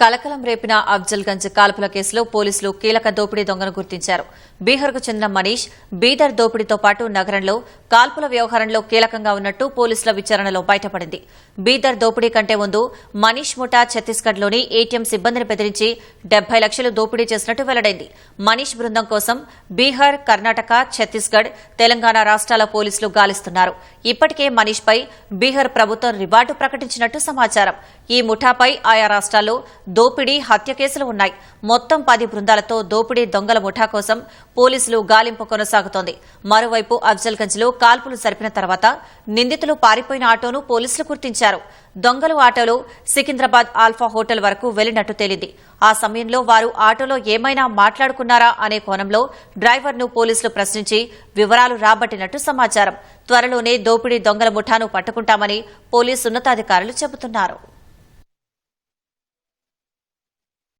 కలకలం రేపిన అఫ్జల్గంజ్ కాల్పుల కేసులో పోలీసులు కీలక దోపిడీ దొంగను గుర్తించారు. బీహార్కు చెందిన మనీష్ బీదర్ దోపిడీతో పాటు నగరంలో కాల్పుల వ్యవహారంలో కీలకంగా ఉన్నట్టు పోలీసుల విచారణలో బయటపడింది. బీదర్ దోపిడీ కంటే ముందు మనీష్ ముఠా ఛత్తీస్గఢ్లోని ఏటీఎం సిబ్బందిని బెదిరించి డెబ్బై లక్షలు దోపిడీ చేసినట్టు వెల్లడైంది. మనీష్ బృందం కోసం బీహార్ కర్ణాటక ఛత్తీస్గఢ్ తెలంగాణ రాష్ట్రాల పోలీసులు గాలిస్తున్నారు. ఇప్పటికే మనీష్పై బీహార్ ప్రభుత్వం రివార్డు ప్రకటించినట్టు సమాచారం. ఈ ముఠాపై ఆయా రాష్ట్రాల్లో దోపిడీ హత్య కేసులు ఉన్నాయి. మొత్తం పది బృందాలతో దోపిడీ దొంగల ముఠా కోసం పోలీసులు గాలింపు కొనసాగుతోంది. మరోవైపు అఫ్జల్గంజ్లో కాల్పులు జరిపిన తర్వాత నిందితులు పారిపోయిన ఆటోను పోలీసులు గుర్తించారు. దొంగలు ఆటోలో సికింద్రాబాద్ ఆల్ఫా హోటల్ వరకు వెళ్ళినట్టు తేలింది. ఆ సమయంలో వారు ఆటోలో ఏమైనా మాట్లాడుకున్నారా అనే కోణంలో డ్రైవర్ను పోలీసులు ప్రశ్నించి వివరాలు రాబట్టినట్టు సమాచారం. త్వరలోనే దోపిడీ దొంగల ముఠాను పట్టుకుంటామని పోలీసు ఉన్నతాధికారులు చెబుతున్నారు.